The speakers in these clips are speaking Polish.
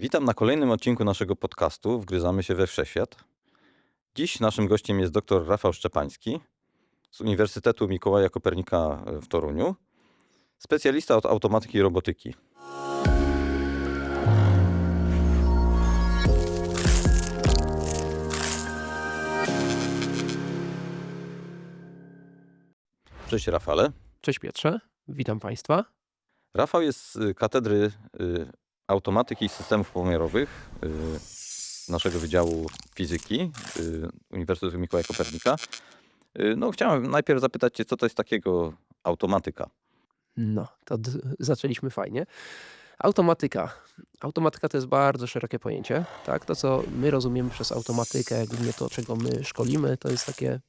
Witam na kolejnym odcinku naszego podcastu Wgryzamy się we Wszechświat. Dziś naszym gościem jest dr Rafał Szczepański z Uniwersytetu Mikołaja Kopernika w Toruniu, specjalista od automatyki i robotyki. Cześć Rafale. Cześć Piotrze, witam Państwa. Rafał jest z katedry y, automatyki i systemów pomiarowych y, naszego Wydziału Fizyki y, Uniwersytetu Mikołaja Kopernika. Y, No, chciałem najpierw zapytać Cię, co to jest takiego automatyka? No, to zaczęliśmy fajnie. Automatyka. Automatyka to jest bardzo szerokie pojęcie. Tak? To, co my rozumiemy przez automatykę, głównie to, czego my szkolimy, to jest takie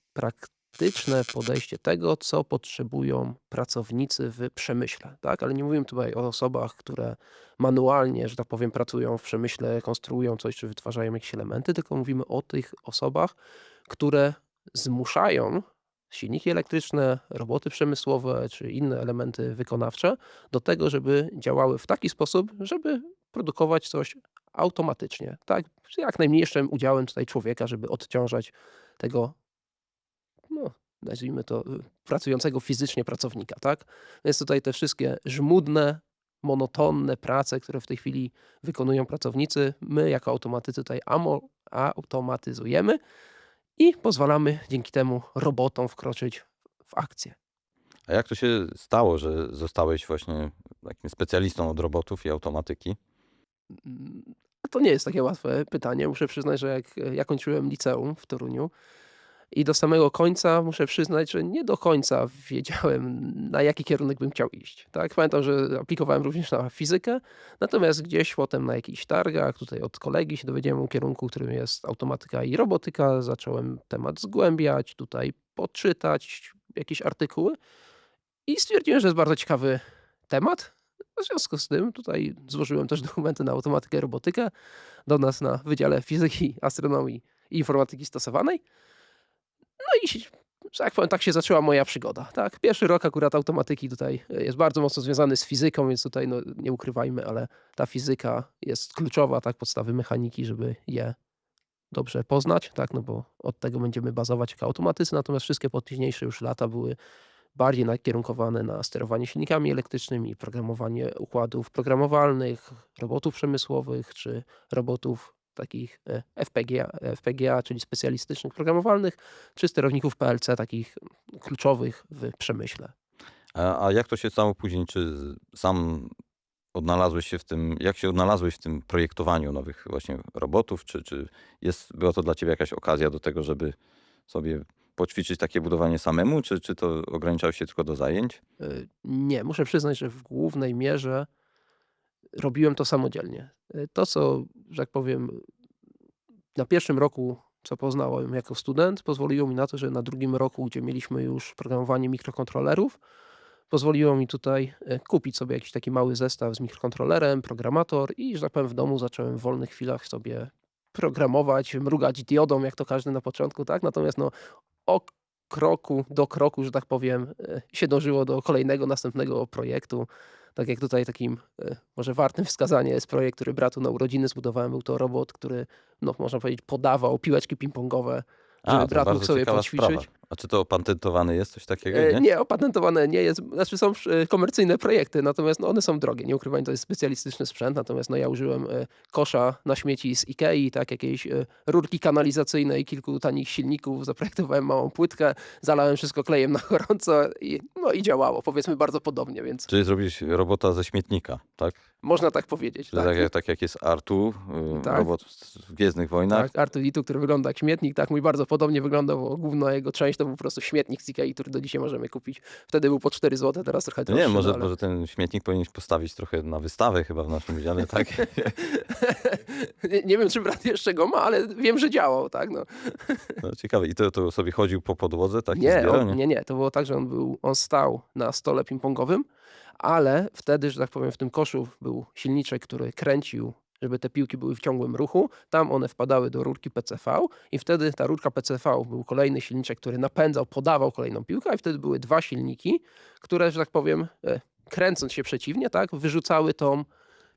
praktyczne podejście tego, co potrzebują pracownicy w przemyśle. Tak? Ale nie mówimy tutaj o osobach, które manualnie, że tak powiem, pracują w przemyśle, konstruują coś, czy wytwarzają jakieś elementy, tylko mówimy o tych osobach, które zmuszają silniki elektryczne, roboty przemysłowe czy inne elementy wykonawcze do tego, żeby działały w taki sposób, żeby produkować coś automatycznie, tak? Z jak najmniejszym udziałem tutaj człowieka, żeby odciążać tego, no, nazwijmy to, y, pracującego fizycznie pracownika, tak? Więc tutaj te wszystkie żmudne, monotonne prace, które w tej chwili wykonują pracownicy, my jako automatycy tutaj automatyzujemy i pozwalamy dzięki temu robotom wkroczyć w akcję. A jak to się stało, że zostałeś właśnie takim specjalistą od robotów i automatyki? Mm, To nie jest takie łatwe pytanie. Muszę przyznać, że jak ja kończyłem liceum w Toruniu i do samego końca muszę przyznać, że nie do końca wiedziałem, na jaki kierunek bym chciał iść. Tak? Pamiętam, że aplikowałem również na fizykę, natomiast gdzieś potem na jakichś targach, tutaj od kolegi się dowiedziałem o kierunku, którym jest automatyka i robotyka. Zacząłem temat zgłębiać, tutaj poczytać jakieś artykuły i stwierdziłem, że jest bardzo ciekawy temat. W związku z tym tutaj złożyłem też dokumenty na automatykę i robotykę do nas na Wydziale Fizyki, Astronomii i Informatyki Stosowanej. No i, że jak powiem, tak się zaczęła moja przygoda. Tak? Pierwszy rok akurat automatyki tutaj jest bardzo mocno związany z fizyką, więc tutaj no, nie ukrywajmy, ale ta fizyka jest kluczowa, tak? podstawy mechaniki, żeby je dobrze poznać, tak? no bo od tego będziemy bazować jako automatycy, natomiast wszystkie późniejsze już lata były bardziej nakierunkowane na sterowanie silnikami elektrycznymi, programowanie układów programowalnych, robotów przemysłowych czy robotów takich e, FPGA, FPGA, czyli specjalistycznych programowalnych, czy sterowników PLC, takich kluczowych w przemyśle. A, a jak to się stało później? Czy sam odnalazłeś się w tym, jak się odnalazłeś w tym projektowaniu nowych właśnie robotów? Czy, czy jest, była to dla Ciebie jakaś okazja do tego, żeby sobie poćwiczyć takie budowanie samemu, czy, czy to ograniczało się tylko do zajęć? E, Nie, muszę przyznać, że w głównej mierze robiłem to samodzielnie. E, To, co, że tak powiem, na pierwszym roku, co poznałem jako student, pozwoliło mi na to, że na drugim roku, gdzie mieliśmy już programowanie mikrokontrolerów, pozwoliło mi tutaj e, kupić sobie jakiś taki mały zestaw z mikrokontrolerem, programator i, że tak powiem, w domu zacząłem w wolnych chwilach sobie programować, mrugać diodą, jak to każdy na początku, tak? Natomiast no, o kroku do kroku, że tak powiem, e, się dążyło do kolejnego, następnego projektu. Tak jak tutaj takim e, może wartym wskazania jest projekt, który bratu na urodziny zbudowałem. Był to robot, który, no można powiedzieć, podawał piłeczki ping-pongowe, żeby to brat mógł sobie poćwiczyć. sprawa. A czy to opatentowany jest coś takiego? E, Nie? Nie, opatentowane nie jest. Znaczy są e, komercyjne projekty, natomiast no, one są drogie. Nie ukrywam, to jest specjalistyczny sprzęt, natomiast no, ja użyłem e, kosza na śmieci z Ikei, tak, jakiejś rurki kanalizacyjnej, kilku tanich silników, zaprojektowałem małą płytkę, zalałem wszystko klejem na gorąco i, no, i działało, powiedzmy bardzo podobnie, więc Czyli zrobić robota ze śmietnika, tak? można tak powiedzieć. Czyli tak, jak, tak jak jest Artu, y, Tak. robot w Gwiezdnych Wojnach. Tak, R2D2, który wygląda jak śmietnik, tak, mój bardzo podobnie wyglądał, bo główna jego część to był po prostu śmietnik z Ikei, który do dzisiaj możemy kupić. Wtedy był po 4 zł, teraz trochę droższy. nie, może, no, ale... może ten śmietnik powinieneś postawić trochę na wystawę chyba w naszym wydziale, tak? nie, nie wiem, czy brat jeszcze go ma, ale wiem, że działał, tak, no. No, ciekawe. I to, to sobie chodził po podłodze, tak? Nie, zbierał, on, nie, nie, to było tak, że on był, on stał na stole ping-pongowym, ale wtedy, że tak powiem, w tym koszu był silniczek, który kręcił, żeby te piłki były w ciągłym ruchu. Tam one wpadały do rurki PCV i wtedy ta rurka PCV był kolejny silniczek, który napędzał, podawał kolejną piłkę, i wtedy były dwa silniki, które, że tak powiem, e, kręcąc się przeciwnie, tak, wyrzucały tą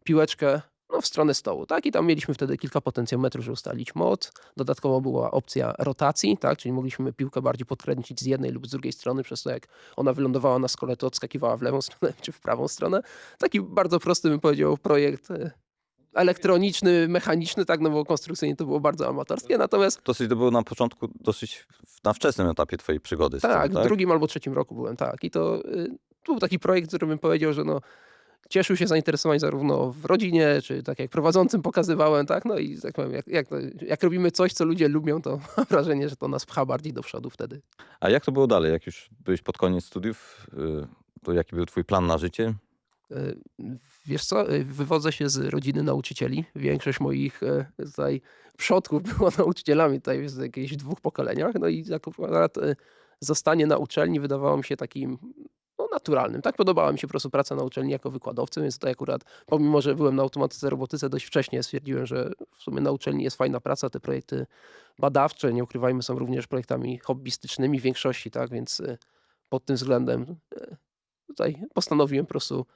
piłeczkę no, w stronę stołu, tak? I tam mieliśmy wtedy kilka potencjometrów, żeby ustalić moc. Dodatkowo była opcja rotacji, tak? Czyli mogliśmy piłkę bardziej podkręcić z jednej lub z drugiej strony, przez to jak ona wylądowała na skole, to odskakiwała w lewą stronę czy w prawą stronę. Taki bardzo prosty, bym powiedział, projekt e, elektroniczny, mechaniczny, tak? No bo konstrukcyjnie to było bardzo amatorskie, natomiast Dosyć to było na początku, dosyć na wczesnym etapie twojej przygody tak, tym, w drugim albo trzecim roku byłem, tak. I to, y, to był taki projekt, który bym powiedział, że no, cieszył się zainteresowaniem zarówno w rodzinie, czy tak jak prowadzącym pokazywałem, tak, no i tak powiem, jak, jak, jak robimy coś, co ludzie lubią, to mam wrażenie, że to nas pcha bardziej do przodu wtedy. A jak to było dalej? Jak już byłeś pod koniec studiów, y, to jaki był twój plan na życie? Wiesz co, y, wywodzę się z rodziny nauczycieli. Większość moich y, tutaj przodków było nauczycielami tutaj w jakichś dwóch pokoleniach. No i akurat y, zostanie na uczelni wydawało mi się takim no, naturalnym. Tak podobała mi się po prostu praca na uczelni jako wykładowcy, więc tutaj akurat, pomimo że byłem na automatyce, robotyce dość wcześnie, stwierdziłem, że w sumie na uczelni jest fajna praca, te projekty badawcze, nie ukrywajmy, są również projektami hobbystycznymi w większości, tak, więc y, pod tym względem tutaj postanowiłem po prostu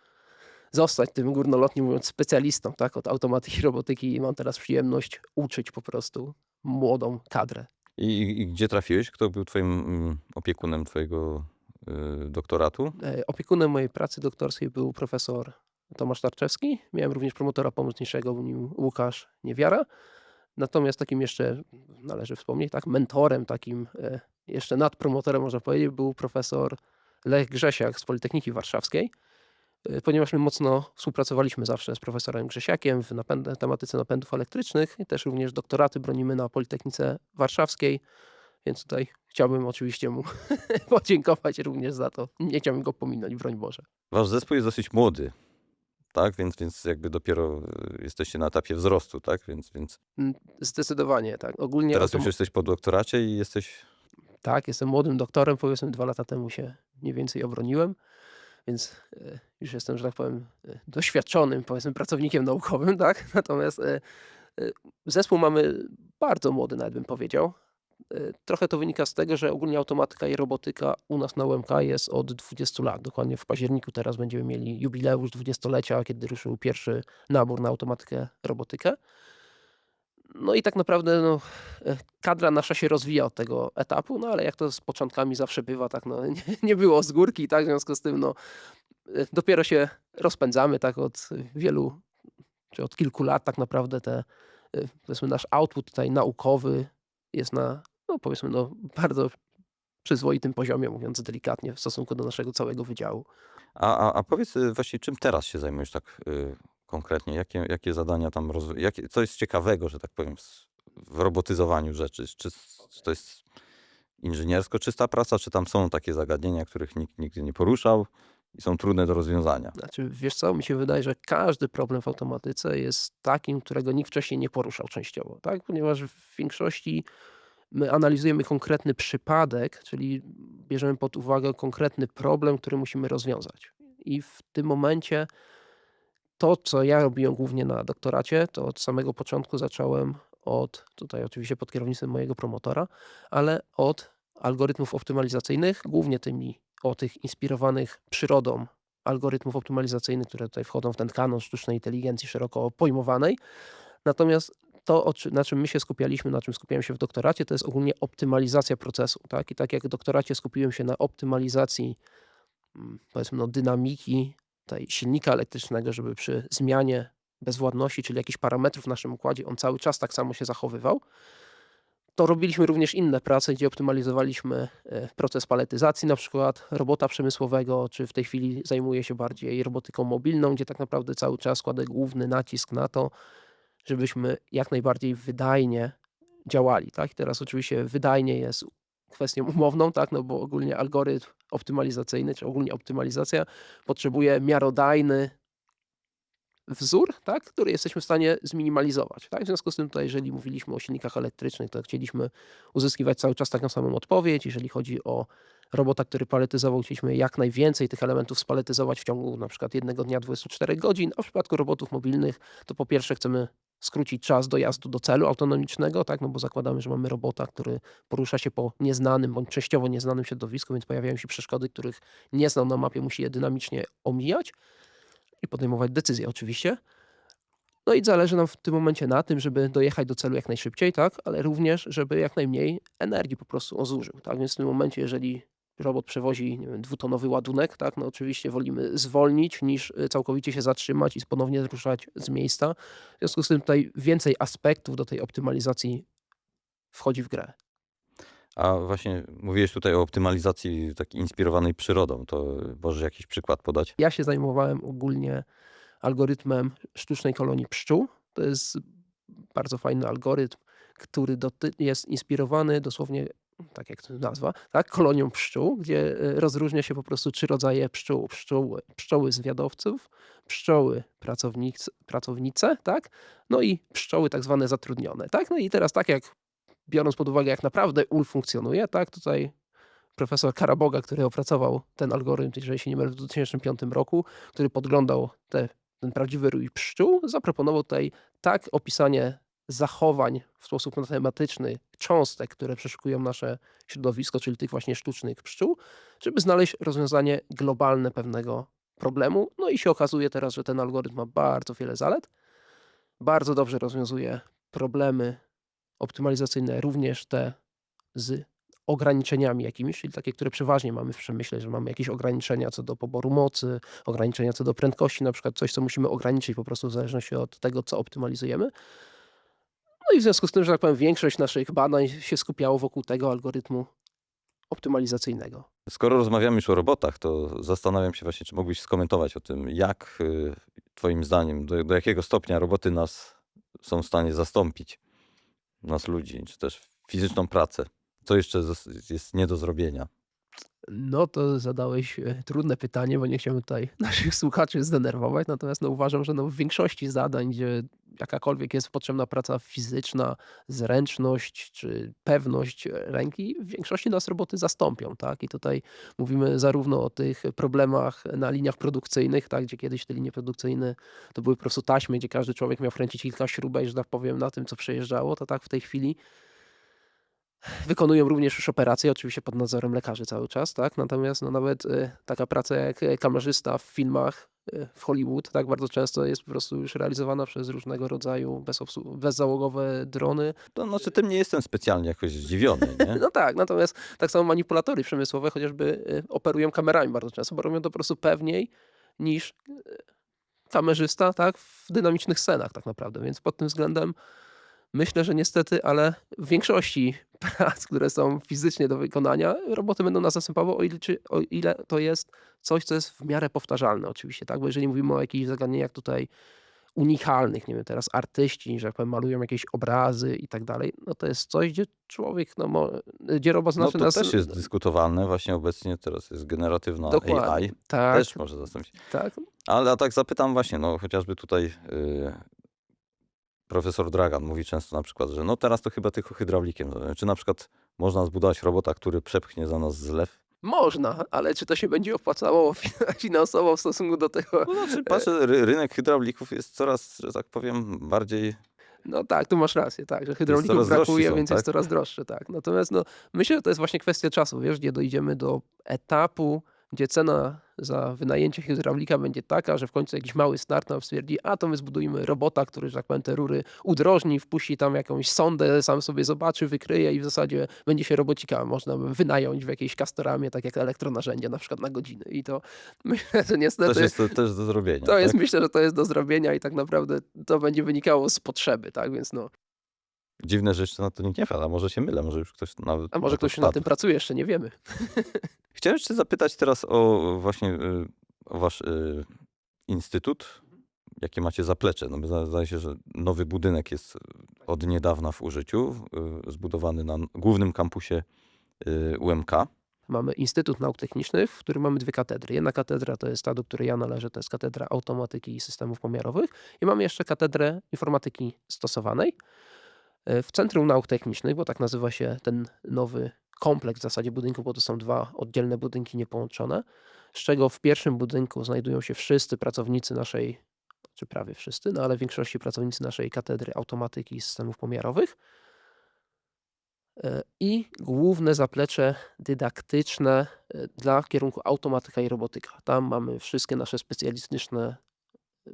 zostać tym górnolotnie mówiąc specjalistą tak, od automatyki, robotyki i mam teraz przyjemność uczyć po prostu młodą kadrę. I, I gdzie trafiłeś? Kto był twoim mm, opiekunem twojego y, doktoratu? E, Opiekunem mojej pracy doktorskiej był profesor Tomasz Tarczewski. Miałem również promotora pomocniczego, był nim Łukasz Niewiara. Natomiast takim jeszcze, należy wspomnieć, tak, mentorem, takim e, jeszcze nadpromotorem, można powiedzieć, był profesor Lech Grzesiak z Politechniki Warszawskiej. E, Ponieważ my mocno współpracowaliśmy zawsze z profesorem Grzesiakiem w napęd- tematyce napędów elektrycznych i też również doktoraty bronimy na Politechnice Warszawskiej, więc tutaj chciałbym oczywiście mu podziękować również za to. Nie chciałbym go pominąć, broń Boże. Wasz zespół jest dosyć młody, tak? Więc, więc jakby dopiero y, jesteście na etapie wzrostu, tak? Więc, więc Mm, Zdecydowanie tak. Ogólnie teraz automo- już jesteś po doktoracie i jesteś... tak, jestem młodym doktorem, powiedzmy dwa lata temu się mniej więcej obroniłem, więc e, już jestem, że tak powiem, e, doświadczonym, powiedzmy, pracownikiem naukowym, tak? Natomiast e, zespół mamy bardzo młody, nawet bym powiedział. Trochę to wynika z tego, że ogólnie automatyka i robotyka u nas na UMK jest od 20 lat. Dokładnie w październiku teraz będziemy mieli jubileusz 20-lecia, kiedy ruszył pierwszy nabór na automatykę, robotykę. No i tak naprawdę no, e, kadra nasza się rozwija od tego etapu, no ale jak to z początkami zawsze bywa, tak no, nie, nie było z górki, tak, w związku z tym no, e, dopiero się rozpędzamy, tak, od wielu, czy od kilku lat tak naprawdę te, e, powiedzmy nasz output tutaj naukowy jest na, no powiedzmy no, bardzo przyzwoitym poziomie, mówiąc delikatnie, w stosunku do naszego całego wydziału. A, a, a powiedz właśnie, czym teraz się zajmujesz tak konkretnie? Jakie, jakie zadania tam, jakie, co jest ciekawego, że tak powiem, w robotyzowaniu rzeczy? Czy, czy to jest inżyniersko czysta praca, czy tam są takie zagadnienia, których nikt nigdy nie poruszał i są trudne do rozwiązania? Znaczy, wiesz co, mi się wydaje, że każdy problem w automatyce jest takim, którego nikt wcześniej nie poruszał częściowo, tak? Ponieważ w większości my analizujemy konkretny przypadek, czyli bierzemy pod uwagę konkretny problem, który musimy rozwiązać. I w tym momencie to, co ja robiłem głównie na doktoracie, to od samego początku zacząłem od, tutaj oczywiście pod kierownictwem mojego promotora, ale od algorytmów optymalizacyjnych, głównie tymi o tych inspirowanych przyrodą algorytmów optymalizacyjnych, które tutaj wchodzą w ten kanon sztucznej inteligencji szeroko pojmowanej. Natomiast to, na czym my się skupialiśmy, na czym skupiałem się w doktoracie, to jest ogólnie optymalizacja procesu. Tak? I tak jak w doktoracie skupiłem się na optymalizacji mm, powiedzmy no, dynamiki tej silnika elektrycznego, żeby przy zmianie bezwładności, czyli jakichś parametrów w naszym układzie, on cały czas tak samo się zachowywał, to robiliśmy również inne prace, gdzie optymalizowaliśmy e, proces paletyzacji, na przykład robota przemysłowego, czy w tej chwili zajmuję się bardziej robotyką mobilną, gdzie tak naprawdę cały czas kładę główny nacisk na to, żebyśmy jak najbardziej wydajnie działali. Tak? Teraz oczywiście wydajnie jest kwestią umowną, tak? no bo ogólnie algorytm optymalizacyjny, czy ogólnie optymalizacja potrzebuje miarodajny wzór, tak, który jesteśmy w stanie zminimalizować. Tak? W związku z tym tutaj, jeżeli mówiliśmy o silnikach elektrycznych, to chcieliśmy uzyskiwać cały czas taką samą odpowiedź. Jeżeli chodzi o robota, który paletyzował, chcieliśmy jak najwięcej tych elementów spaletyzować w ciągu na przykład jednego dnia 24 godzin, a w przypadku robotów mobilnych to po pierwsze chcemy skrócić czas dojazdu do celu autonomicznego, tak, no bo zakładamy, że mamy robota, który porusza się po nieznanym bądź częściowo nieznanym środowisku, więc pojawiają się przeszkody, których nie znał na mapie, musi je dynamicznie omijać i podejmować decyzje oczywiście. No i zależy nam w tym momencie na tym, żeby dojechać do celu jak najszybciej, tak, ale również, żeby jak najmniej energii po prostu on zużył, tak. Więc w tym momencie, jeżeli robot przewozi, nie wiem, dwutonowy ładunek, tak, no oczywiście wolimy zwolnić niż, y, całkowicie się zatrzymać i ponownie ruszać z miejsca. W związku z tym tutaj więcej aspektów do tej optymalizacji wchodzi w grę. A właśnie mówiłeś tutaj o optymalizacji takiej inspirowanej przyrodą. To możesz jakiś przykład podać? Ja się zajmowałem ogólnie algorytmem sztucznej kolonii pszczół. To jest bardzo fajny algorytm, który jest inspirowany dosłownie, tak jak to nazwa, tak, kolonią pszczół, gdzie, y, rozróżnia się po prostu 3 rodzaje pszczół. Pszczóły pszczoły zwiadowców, pszczoły pracownic pracownice, tak, no i pszczoły tak zwane zatrudnione, tak. No i teraz tak jak biorąc pod uwagę, jak naprawdę ul funkcjonuje, tak, tutaj profesor Karaboga, który opracował ten algorytm, jeżeli się nie mylę, w 2005 roku, który podglądał te ten prawdziwy rój pszczół, zaproponował tutaj tak opisanie zachowań w sposób matematyczny cząstek, które przeszukują nasze środowisko, czyli tych właśnie sztucznych pszczół, żeby znaleźć rozwiązanie globalne pewnego problemu. No i się okazuje teraz, że ten algorytm ma bardzo wiele zalet. Bardzo dobrze rozwiązuje problemy optymalizacyjne, również te z ograniczeniami jakimiś, czyli takie, które przeważnie mamy w przemyśle, że mamy jakieś ograniczenia co do poboru mocy, ograniczenia co do prędkości, na przykład coś, co musimy ograniczyć po prostu w zależności od tego, co optymalizujemy. No i w związku z tym, że tak powiem, większość naszych badań się skupiało wokół tego algorytmu optymalizacyjnego. Skoro rozmawiamy już o robotach, to zastanawiam się właśnie, czy mógłbyś skomentować o tym, jak, y, twoim zdaniem, do do jakiego stopnia roboty nas są w stanie zastąpić, nas ludzi, czy też fizyczną pracę? Co jeszcze jest nie do zrobienia? No to zadałeś, e, trudne pytanie, bo nie chciałbym tutaj naszych słuchaczy zdenerwować. Natomiast, no, uważam, że, no, w większości zadań, gdzie jakakolwiek jest potrzebna praca fizyczna, zręczność czy pewność, ręki, w większości nas roboty zastąpią, tak. I tutaj mówimy zarówno o tych problemach na liniach produkcyjnych, tak, gdzie kiedyś te linie produkcyjne to były po prostu taśmy, gdzie każdy człowiek miał wkręcić kilka śrubek, że tak powiem, na tym, co przejeżdżało, to tak w tej chwili wykonują również już operacje, oczywiście pod nadzorem lekarzy cały czas, tak. Natomiast, no, nawet, y, taka praca jak, e, kamerzysta w filmach, y, w Hollywood, tak, bardzo często jest po prostu już realizowana przez różnego rodzaju bezzałogowe drony. To znaczy, tym nie jestem specjalnie jakoś zdziwiony, nie? No tak, natomiast tak samo manipulatory przemysłowe chociażby, y, operują kamerami bardzo często, bo robią to po prostu pewniej niż, y, kamerzysta, tak, w dynamicznych scenach tak naprawdę. Więc pod tym względem myślę, że niestety, ale w większości prac, które są fizycznie do wykonania, roboty będą nas zastępowały, o ile czy o ile to jest coś, co jest w miarę powtarzalne oczywiście, tak. Bo jeżeli mówimy o jakichś zagadnieniach tutaj unikalnych, nie wiem, teraz artyści, że tak powiem, malują jakieś obrazy i tak dalej, no to jest coś, gdzie człowiek, no mo gdzie robot No znaczy to nas też jest dyskutowalne. Właśnie obecnie teraz jest generatywna Dokładnie, AI. tak. Też może zastąpić. Tak. Ale a tak zapytam właśnie, no chociażby tutaj, y, profesor Dragan mówi często na przykład, że no teraz to chyba tylko hydraulikiem. Czy na przykład można zbudować robota, który przepchnie za nas zlew? Można, ale czy to się będzie opłacało fi finansowo w stosunku do tego To znaczy, e patrzę, ry rynek hydraulików jest coraz, że tak powiem, bardziej No tak, tu masz rację, tak, że jest hydraulików brakuje, są, więc jest tak? coraz droższy, tak. Natomiast, no, myślę, że to jest właśnie kwestia czasu, wiesz, gdzie dojdziemy do etapu, gdzie cena za wynajęcie hydraulika będzie taka, że w końcu jakiś mały start-up stwierdzi: „A to my zbudujmy robota, który, że tak powiem, te rury udrożni, wpuści tam jakąś sondę, sam sobie zobaczy, wykryje i w zasadzie będzie się robocika można wynająć w jakiejś Castoramie, tak jak elektronarzędzie na przykład na godzinę”. I to myślę, że niestety jest to też do zrobienia, to jest tak? myślę, że to jest do zrobienia i tak naprawdę to będzie wynikało z potrzeby, tak, więc no Dziwne, że jeszcze na to nikt nie wpadł, a może się mylę, może już ktoś nawet A może to ktoś na tym pracuje, jeszcze nie wiemy. Chciałem jeszcze zapytać teraz o właśnie, y, o wasz, y, instytut. Jakie macie zaplecze? No zdaje się, że nowy budynek jest od niedawna w użyciu, y, zbudowany na głównym kampusie, UMK. Mamy Instytut Nauk Technicznych, w którym mamy 2 katedry. Jedna katedra to jest ta, do której ja należę, to jest Katedra Automatyki i Systemów Pomiarowych i mamy jeszcze Katedrę Informatyki Stosowanej. W Centrum Nauk Technicznych, bo tak nazywa się ten nowy kompleks w zasadzie budynku, bo to są 2 oddzielne budynki niepołączone, z czego w pierwszym budynku znajdują się wszyscy pracownicy naszej czy prawie wszyscy, no ale w większości pracownicy naszej Katedry Automatyki i Systemów Pomiarowych. E, I główne zaplecze dydaktyczne, e, dla kierunku automatyka i robotyka. Tam mamy wszystkie nasze specjalistyczne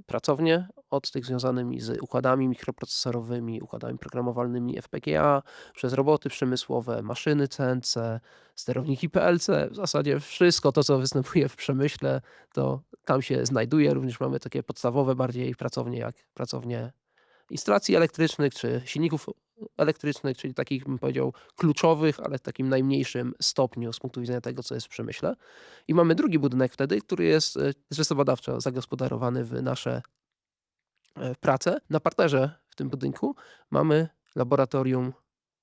pracownie, od tych związanymi z układami mikroprocesorowymi, układami programowalnymi FPGA, przez roboty przemysłowe, maszyny CNC, sterowniki PLC. W zasadzie wszystko to, co występuje w przemyśle, to tam się znajduje. Również mamy takie podstawowe bardziej pracownie, jak pracownie instalacji elektrycznych czy silników elektrycznych, czyli takich, bym powiedział, kluczowych, ale w takim najmniejszym stopniu z punktu widzenia tego, co jest w przemyśle. I mamy drugi budynek wtedy, który jest e, zresztą badawczo zagospodarowany w nasze e, prace. Na parterze w tym budynku mamy laboratorium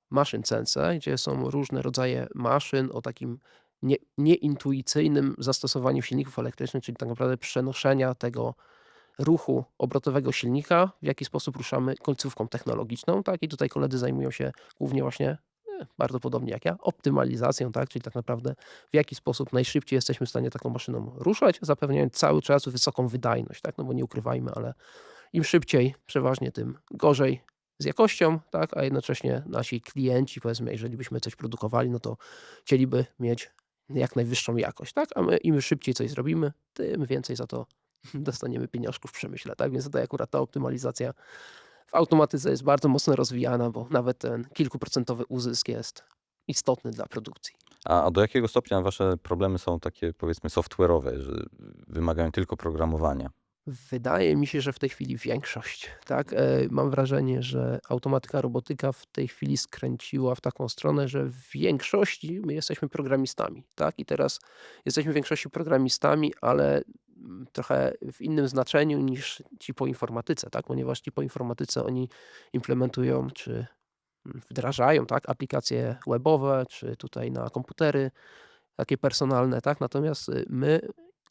maszyn CNC, gdzie są różne rodzaje maszyn o takim nie, nieintuicyjnym zastosowaniu silników elektrycznych, czyli tak naprawdę przenoszenia tego ruchu obrotowego silnika, w jaki sposób ruszamy końcówką technologiczną, tak? I tutaj koledzy zajmują się głównie właśnie e, bardzo podobnie jak ja, optymalizacją, tak? Czyli tak naprawdę w jaki sposób najszybciej jesteśmy w stanie taką maszyną ruszać, zapewniając cały czas wysoką wydajność, tak? No bo nie ukrywajmy, ale im szybciej, przeważnie tym gorzej z jakością, tak? A jednocześnie nasi klienci, powiedzmy, jeżeli byśmy coś produkowali, no to chcieliby mieć jak najwyższą jakość, tak? A my im szybciej coś zrobimy, tym więcej za to dostaniemy pieniążków w przemyśle, tak? Więc tutaj akurat ta optymalizacja w automatyce jest bardzo mocno rozwijana, bo nawet ten kilkuprocentowy uzysk jest istotny dla produkcji. A, a do jakiego stopnia wasze problemy są takie, powiedzmy, software'owe, że wymagają tylko programowania? Wydaje mi się, że w tej chwili większość, tak? E, Mam wrażenie, że automatyka, robotyka w tej chwili skręciła w taką stronę, że w większości my jesteśmy programistami, tak? I teraz jesteśmy w większości programistami, ale trochę w innym znaczeniu niż ci po informatyce, tak? Ponieważ ci po informatyce oni implementują czy mm, wdrażają, tak? Aplikacje webowe, czy tutaj na komputery takie personalne, tak? Natomiast y, my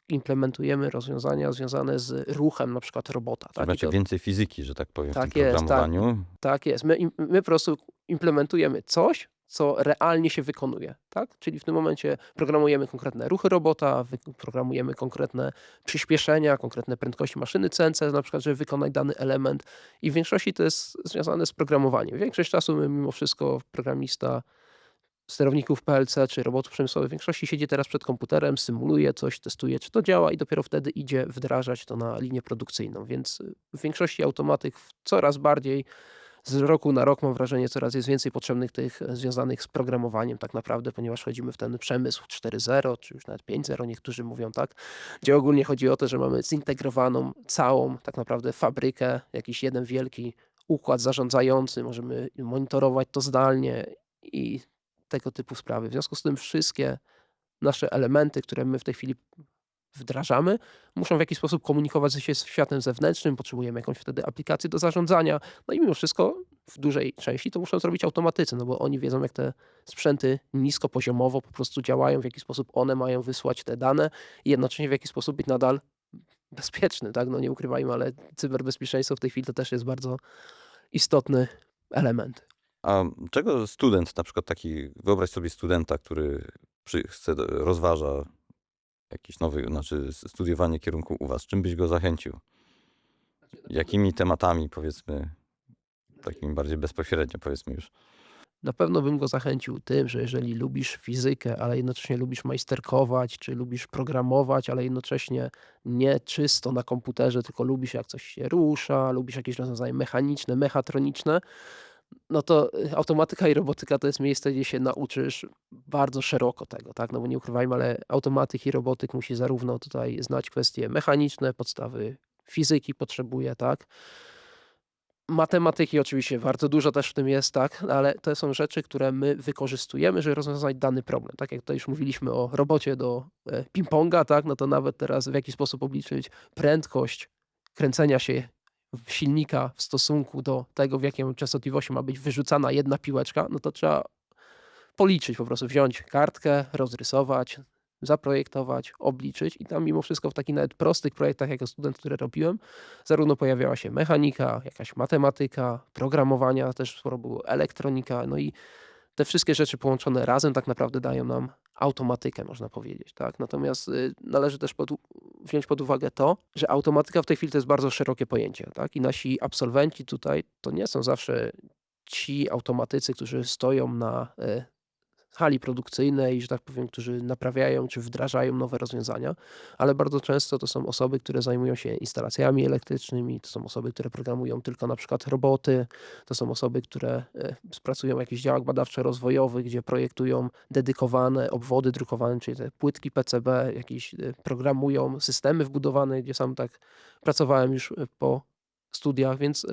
implementujemy rozwiązania związane z ruchem na przykład robota. Tak, to, więcej fizyki, że tak powiem, w Tak tym jest, tak. programowaniu. tak jest. My, my po prostu implementujemy coś, co realnie się wykonuje. Tak? Czyli w tym momencie programujemy konkretne ruchy robota, programujemy konkretne przyspieszenia, konkretne prędkości maszyny CNC, na przykład, żeby wykonać dany element. I w większości to jest związane z programowaniem. Większość czasu my mimo wszystko programista sterowników PLC czy robotów przemysłowych w większości siedzi teraz przed komputerem, symuluje coś, testuje, czy to działa i dopiero wtedy idzie wdrażać to na linię produkcyjną. Więc w większości automatyk coraz bardziej z roku na rok mam wrażenie, coraz jest więcej potrzebnych tych e, związanych z programowaniem tak naprawdę, ponieważ wchodzimy w ten przemysł 4.0, czy już nawet 5.0, niektórzy mówią tak, gdzie ogólnie chodzi o to, że mamy zintegrowaną całą tak naprawdę fabrykę, jakiś jeden wielki układ zarządzający, możemy monitorować to zdalnie i tego typu sprawy. W związku z tym wszystkie nasze elementy, które my w tej chwili wdrażamy, muszą w jakiś sposób komunikować się z światem zewnętrznym, potrzebujemy jakąś wtedy aplikację do zarządzania, no i mimo wszystko w dużej części to muszą zrobić automatycy, no bo oni wiedzą jak te sprzęty niskopoziomowo po prostu działają, w jaki sposób one mają wysłać te dane i jednocześnie w jaki sposób być nadal bezpieczny, tak? No nie ukrywajmy, ale cyberbezpieczeństwo w tej chwili to też jest bardzo istotny element. A czego student, na przykład taki, wyobraź sobie studenta, który przy, chce, rozważa jakiś nowy, znaczy studiowanie kierunku u was, czym byś go zachęcił? Jakimi tematami, powiedzmy, takimi bardziej bezpośrednio, powiedzmy już. Na pewno bym go zachęcił tym, że jeżeli lubisz fizykę, ale jednocześnie lubisz majsterkować, czy lubisz programować, ale jednocześnie nie czysto na komputerze, tylko lubisz jak coś się rusza, lubisz jakieś rozwiązania mechaniczne, mechatroniczne, no to y, automatyka i robotyka to jest miejsce, gdzie się nauczysz bardzo szeroko tego, tak? No bo nie ukrywajmy, ale automatyk i robotyk musi zarówno tutaj znać kwestie mechaniczne, podstawy fizyki potrzebuje, tak? Matematyki oczywiście bardzo dużo też w tym jest, tak, ale to są rzeczy, które my wykorzystujemy, żeby rozwiązać dany problem. Tak jak tutaj już mówiliśmy o robocie do e, ping-ponga, tak, no to nawet teraz w jaki sposób obliczyć prędkość kręcenia się silnika w stosunku do tego, w jakiej częstotliwości ma być wyrzucana jedna piłeczka, no to trzeba policzyć, po prostu wziąć kartkę, rozrysować, zaprojektować, obliczyć i tam mimo wszystko w takich nawet prostych projektach jako student, które robiłem, zarówno pojawiała się mechanika, jakaś matematyka, programowania, też sporo było elektronika, no i te wszystkie rzeczy połączone razem tak naprawdę dają nam automatykę, można powiedzieć. Tak? Natomiast y, należy też pod, wziąć pod uwagę to, że automatyka w tej chwili to jest bardzo szerokie pojęcie. Tak? I nasi absolwenci tutaj to nie są zawsze ci automatycy, którzy stoją na y, hali produkcyjnej, że tak powiem, którzy naprawiają czy wdrażają nowe rozwiązania, ale bardzo często to są osoby, które zajmują się instalacjami elektrycznymi, to są osoby, które programują tylko na przykład roboty, to są osoby, które e, pracują w jakichś działach badawczo-rozwojowych, gdzie projektują dedykowane obwody drukowane, czyli te płytki PCB, jakieś e, programują systemy wbudowane, gdzie sam tak pracowałem już e, po studiach, więc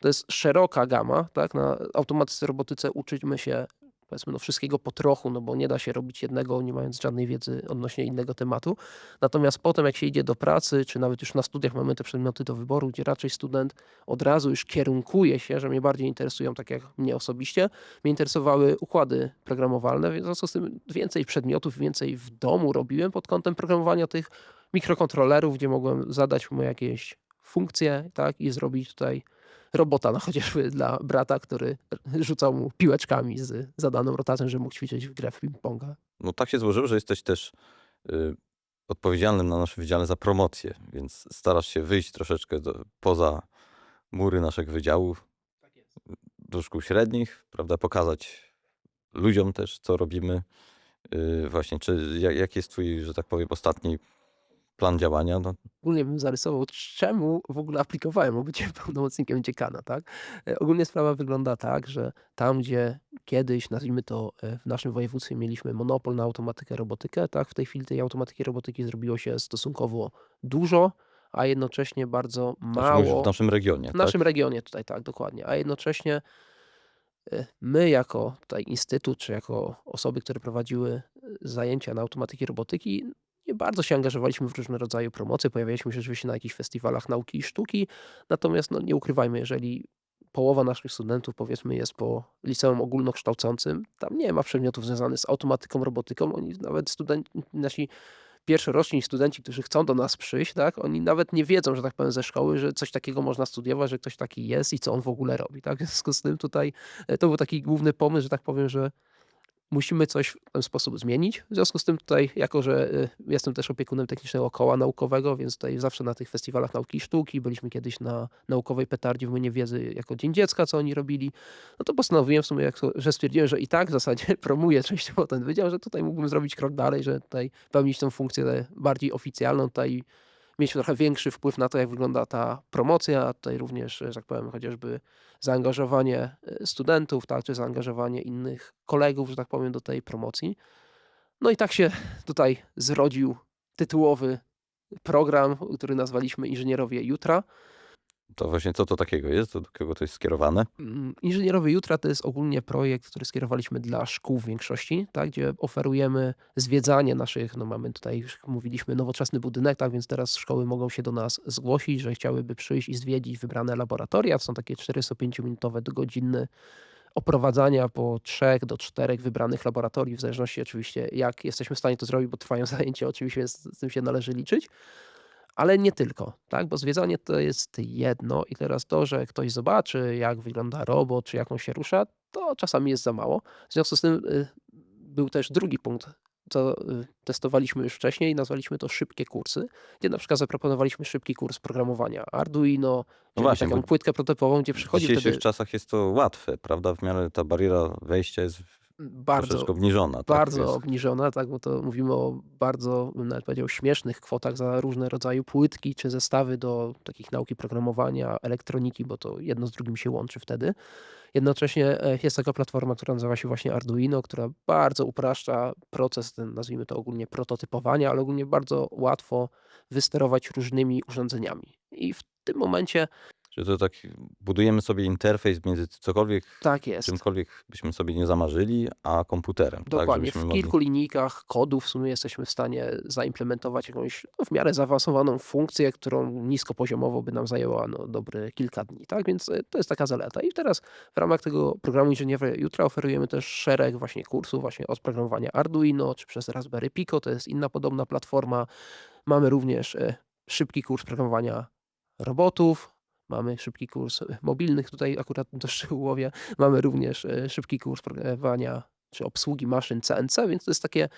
to jest szeroka gama, tak? Na automatyce, robotyce uczymy się powiedzmy no wszystkiego po trochu, no bo nie da się robić jednego, nie mając żadnej wiedzy odnośnie innego tematu. Natomiast potem jak się idzie do pracy, czy nawet już na studiach mamy te przedmioty do wyboru, gdzie raczej student od razu już kierunkuje się, że mnie bardziej interesują, tak jak mnie osobiście, mnie interesowały układy programowalne, więc w związku z tym więcej przedmiotów, więcej w domu robiłem pod kątem programowania tych mikrokontrolerów, gdzie mogłem zadać mu jakieś funkcje, tak, i zrobić tutaj robota, no chociażby dla brata, który rzucał mu piłeczkami z zadaną rotacją, żeby mógł ćwiczyć w grę w ping-ponga. No tak się złożyło, że jesteś też y, odpowiedzialnym na naszym wydziale za promocję, więc starasz się wyjść troszeczkę do, poza mury naszych wydziałów do szkół średnich, prawda, pokazać ludziom też, co robimy. Y, właśnie, czy jak, jaki jest twój, że tak powiem, ostatni plan działania? No, Ogólnie bym zarysował, czemu w ogóle aplikowałem o bycie pełnomocnikiem dziekana, tak? E, Ogólnie sprawa wygląda tak, że tam, gdzie kiedyś, nazwijmy to, e, w naszym województwie mieliśmy monopol na automatykę, robotykę, tak? W tej chwili tej automatyki, robotyki zrobiło się stosunkowo dużo, a jednocześnie bardzo znaczy mówisz mało w naszym regionie, w tak? naszym regionie tutaj, tak, dokładnie. A jednocześnie e, my jako tutaj instytut, czy jako osoby, które prowadziły zajęcia na automatyki, robotyki, nie bardzo się angażowaliśmy w różne rodzaje promocje. Pojawialiśmy się rzeczywiście na jakichś festiwalach nauki i sztuki. Natomiast no, nie ukrywajmy, jeżeli połowa naszych studentów, powiedzmy, jest po liceum ogólnokształcącym, tam nie ma przedmiotów związanych z automatyką, robotyką. Oni nawet studenci, nasi pierwszoroczni studenci, którzy chcą do nas przyjść, tak, oni nawet nie wiedzą, że tak powiem, ze szkoły, że coś takiego można studiować, że ktoś taki jest i co on w ogóle robi. Tak? W związku z tym tutaj e, to był taki główny pomysł, że tak powiem, że musimy coś w ten sposób zmienić. W związku z tym tutaj, jako że y, jestem też opiekunem technicznego koła naukowego, więc tutaj zawsze na tych festiwalach nauki i sztuki, byliśmy kiedyś na naukowej petardzie w Młynie Wiedzy jako Dzień Dziecka, co oni robili, no to postanowiłem w sumie, że stwierdziłem, że i tak w zasadzie promuję częściowo ten wydział, że tutaj mógłbym zrobić krok dalej, że tutaj pełnić tą funkcję bardziej oficjalną, tutaj mieć trochę większy wpływ na to, jak wygląda ta promocja, tutaj również, że tak powiem, chociażby zaangażowanie e, studentów, tak, czy zaangażowanie innych kolegów, że tak powiem, do tej promocji. No i tak się tutaj zrodził tytułowy program, który nazwaliśmy Inżynierowie Jutra. To właśnie co to takiego jest? Do kogo to jest skierowane? Mm, Inżynierowie Jutra to jest ogólnie projekt, który skierowaliśmy dla szkół w większości, tak, gdzie oferujemy zwiedzanie naszych, no mamy tutaj, już mówiliśmy, nowoczesny budynek, tak, więc teraz szkoły mogą się do nas zgłosić, że chciałyby przyjść i zwiedzić wybrane laboratoria. To są takie 45-minutowe do godziny oprowadzania po trzech do czterech wybranych laboratoriów, w zależności oczywiście jak jesteśmy w stanie to zrobić, bo trwają zajęcia, oczywiście z tym się należy liczyć. Ale nie tylko, tak? Bo zwiedzanie to jest jedno i teraz to, że ktoś zobaczy, jak wygląda robot, czy jak on się rusza, to czasami jest za mało. W związku z tym y, był też drugi punkt, co y, testowaliśmy już wcześniej nazwaliśmy to szybkie kursy, gdzie na przykład zaproponowaliśmy szybki kurs programowania Arduino, no właśnie, taką płytkę prototypową, gdzie W przychodzi dzisiejszych wtedy czasach jest to łatwe, prawda? W miarę ta bariera wejścia jest bardzo, obniżona. Tak? bardzo Jest, obniżona, tak, bo to mówimy o bardzo, bym nawet powiedział, śmiesznych kwotach za różne rodzaje płytki czy zestawy do takich nauki programowania, elektroniki, bo to jedno z drugim się łączy wtedy. Jednocześnie e, jest taka platforma, która nazywa się właśnie Arduino, która bardzo upraszcza proces, ten, nazwijmy to ogólnie prototypowania, ale ogólnie bardzo łatwo wysterować różnymi urządzeniami. I w tym momencie że to tak budujemy sobie interfejs między cokolwiek, tak jest. czymkolwiek byśmy sobie nie zamarzyli, a komputerem. tak? Dokładnie. Żebyśmy w mogli- kilku linijkach kodu w sumie jesteśmy w stanie zaimplementować jakąś no, w miarę zaawansowaną funkcję, którą niskopoziomowo by nam zajęła no, dobre kilka dni. Tak więc e, to jest taka zaleta. I teraz w ramach tego programu Inżynieria Jutra oferujemy też szereg właśnie kursów właśnie od programowania Arduino czy przez Raspberry Pico, to jest inna podobna platforma. Mamy również e, szybki kurs programowania robotów. Mamy szybki kurs mobilnych, tutaj akurat to szczegółowie. Mamy również e, szybki kurs programowania czy obsługi maszyn CNC, więc to jest takie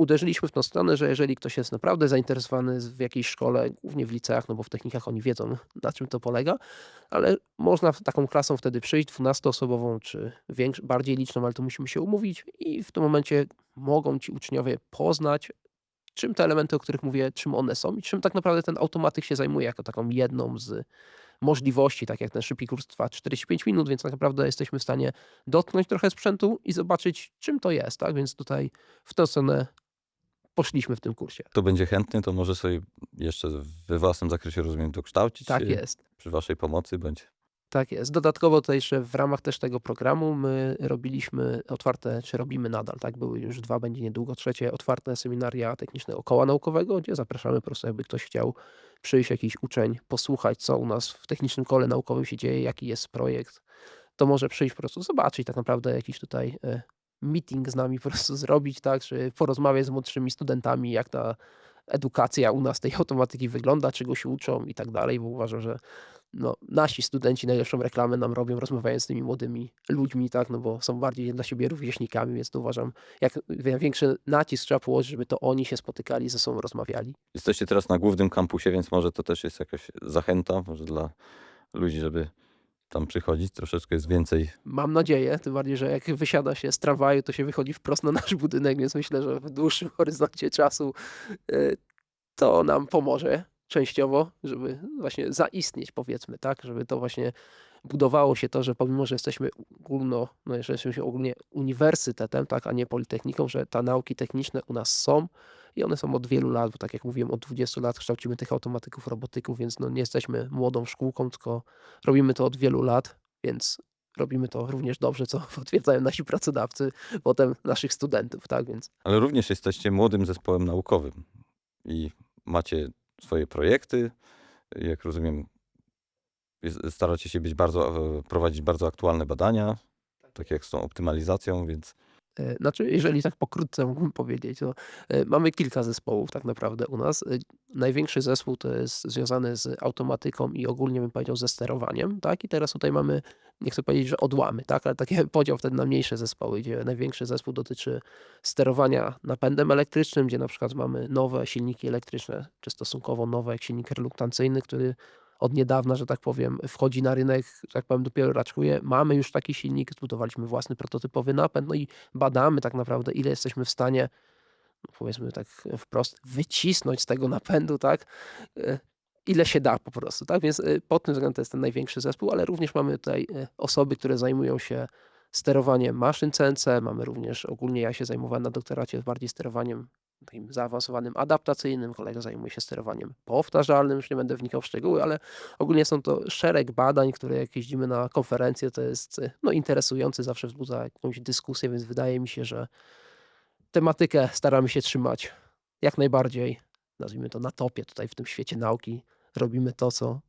uderzyliśmy w tą stronę, że jeżeli ktoś jest naprawdę zainteresowany w jakiejś szkole, głównie w liceach, no bo w technikach oni wiedzą, na czym to polega, ale można taką klasą wtedy przyjść, 12-osobową czy większ, bardziej liczną, ale to musimy się umówić i w tym momencie mogą ci uczniowie poznać, czym te elementy, o których mówię, czym one są i czym tak naprawdę ten automatyk się zajmuje jako taką jedną z możliwości, tak jak ten szybki kurs trwa 45 minut, więc tak naprawdę jesteśmy w stanie dotknąć trochę sprzętu i zobaczyć, czym to jest, tak? Więc tutaj w tę stronę poszliśmy w tym kursie. Kto będzie chętny, to może sobie jeszcze we własnym zakresie, rozumiem, dokształcić Tak jest. przy waszej pomocy bądź Tak jest. Dodatkowo tutaj jeszcze w ramach też tego programu my robiliśmy otwarte, czy robimy nadal, tak? Były już dwa, będzie niedługo trzecie, otwarte seminaria technicznego koła naukowego, gdzie zapraszamy po prostu, jakby ktoś chciał przyjść, jakiś uczeń, posłuchać, co u nas w technicznym kole naukowym się dzieje, jaki jest projekt, to może przyjść po prostu zobaczyć tak naprawdę jakiś tutaj e, meeting z nami po prostu zrobić, tak? Czy porozmawiać z młodszymi studentami, jak ta edukacja u nas tej automatyki wygląda, czego się uczą i tak dalej, bo uważam, że no, nasi studenci najlepszą reklamę nam robią, rozmawiając z tymi młodymi ludźmi, tak, no bo są bardziej dla siebie rówieśnikami, więc to uważam, jak większy nacisk trzeba położyć, żeby to oni się spotykali, ze sobą rozmawiali. Jesteście teraz na głównym kampusie, więc może to też jest jakaś zachęta może dla ludzi, żeby tam przychodzić. Troszeczkę jest więcej. Mam nadzieję, tym bardziej, że jak wysiada się z tramwaju, to się wychodzi wprost na nasz budynek, więc myślę, że w dłuższym horyzoncie czasu y, to nam pomoże częściowo, żeby właśnie zaistnieć, powiedzmy, tak, żeby to właśnie budowało się to, że pomimo, że jesteśmy ogólno, no że jesteśmy ogólnie uniwersytetem, tak, a nie politechniką, że te nauki techniczne u nas są i one są od wielu lat, bo tak jak mówiłem, od 20 lat kształcimy tych automatyków, robotyków, więc no nie jesteśmy młodą szkółką, tylko robimy to od wielu lat, więc robimy to również dobrze, co potwierdzają nasi pracodawcy, potem naszych studentów, tak, więc Ale również jesteście młodym zespołem naukowym i macie swoje projekty. Jak rozumiem, staracie się być bardzo, e, prowadzić bardzo aktualne badania, tak jak z tą optymalizacją, więc Znaczy, jeżeli tak pokrótce mógłbym powiedzieć, to e, mamy kilka zespołów tak naprawdę u nas. E, Największy zespół to jest związany z automatyką i ogólnie bym powiedział ze sterowaniem, tak? I teraz tutaj mamy, nie chcę powiedzieć, że odłamy, tak? Ale taki podział wtedy na mniejsze zespoły, gdzie największy zespół dotyczy sterowania napędem elektrycznym, gdzie na przykład mamy nowe silniki elektryczne, czy stosunkowo nowe, jak silnik reluktancyjny, który od niedawna, że tak powiem, wchodzi na rynek, że tak powiem, dopiero raczkuje. Mamy już taki silnik, zbudowaliśmy własny prototypowy napęd, no i badamy tak naprawdę, ile jesteśmy w stanie, no powiedzmy tak wprost, wycisnąć z tego napędu, tak? E, Ile się da po prostu, tak? Więc e, pod tym względem to jest ten największy zespół, ale również mamy tutaj e, osoby, które zajmują się sterowaniem maszyn CNC, mamy również, ogólnie ja się zajmowałem na doktoracie bardziej sterowaniem takim zaawansowanym adaptacyjnym, kolega zajmuje się sterowaniem powtarzalnym, już nie będę wnikał w szczegóły, ale ogólnie są to szereg badań, które jak jeździmy na konferencje, to jest no, interesujący, zawsze wzbudza jakąś dyskusję, więc wydaje mi się, że tematykę staramy się trzymać jak najbardziej, nazwijmy to na topie tutaj w tym świecie nauki. Robimy to, co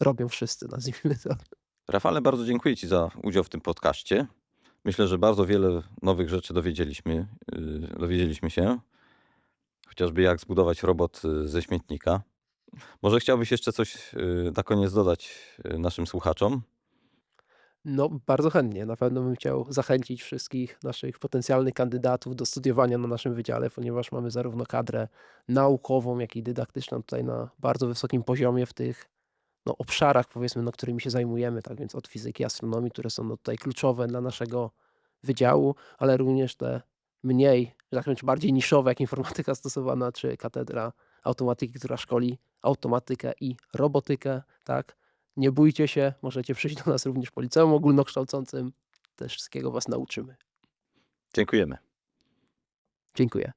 robią wszyscy, nazwijmy to. Rafale, bardzo dziękuję Ci za udział w tym podcaście. Myślę, że bardzo wiele nowych rzeczy dowiedzieliśmy, yy, dowiedzieliśmy się. Chociażby jak zbudować robot yy, ze śmietnika. Może chciałbyś jeszcze coś yy, na koniec dodać yy, naszym słuchaczom? No, bardzo chętnie. Na pewno bym chciał zachęcić wszystkich naszych potencjalnych kandydatów do studiowania na naszym wydziale, ponieważ mamy zarówno kadrę naukową, jak i dydaktyczną tutaj na bardzo wysokim poziomie w tych no, obszarach, powiedzmy, no, którymi się zajmujemy, tak więc od fizyki, astronomii, które są no, tutaj kluczowe dla naszego wydziału, ale również te mniej, że tak powiem, bardziej niszowe, jak informatyka stosowana, czy katedra automatyki, która szkoli automatykę i robotykę, tak. Nie bójcie się, możecie przyjść do nas również po liceum ogólnokształcącym, też wszystkiego was nauczymy. Dziękujemy. Dziękuję.